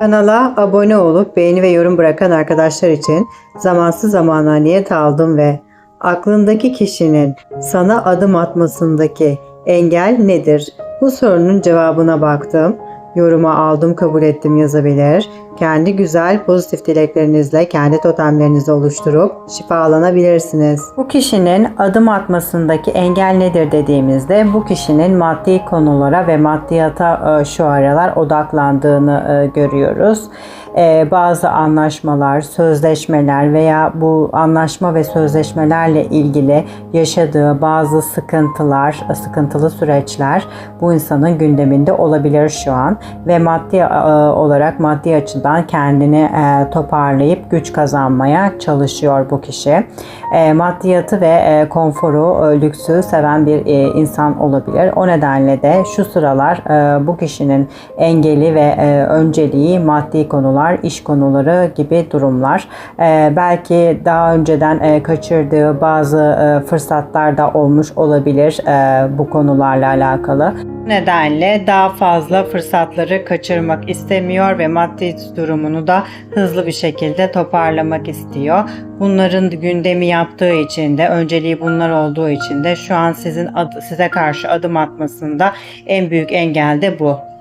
Kanala abone olup beğeni ve yorum bırakan arkadaşlar için zamansız zamana niyet aldım ve aklındaki kişinin sana adım atmasındaki engel nedir? Bu sorunun cevabına baktım. Yoruma aldım kabul ettim yazabilir. Kendi güzel pozitif dileklerinizle kendi totemlerinizi oluşturup şifalanabilirsiniz. Bu kişinin adım atmasındaki engel nedir dediğimizde bu kişinin maddi konulara ve maddiyata e, şu aralar odaklandığını e, görüyoruz. E, Bazı anlaşmalar, sözleşmeler veya bu anlaşma ve sözleşmelerle ilgili yaşadığı bazı sıkıntılar, sıkıntılı süreçler bu insanın gündeminde olabilir şu an ve maddi e, olarak maddi açıdan kendini e, toparlayıp güç kazanmaya çalışıyor bu kişi. E, Maddiyatı ve konforu, lüksü seven bir insan olabilir. O nedenle de şu sıralar bu kişinin engeli ve önceliği maddi konular, iş konuları gibi durumlar. E, Belki daha önceden e, kaçırdığı bazı e, fırsatlar da olmuş olabilir e, bu konularla alakalı. Bu nedenle daha fazla fırsatları kaçırmak istemiyor ve maddi durumunu da hızlı bir şekilde toparlamak istiyor. Bunların gündemi yaptığı için de önceliği bunlar olduğu için de şu an sizin ad- size karşı adım atmasında en büyük engel de bu.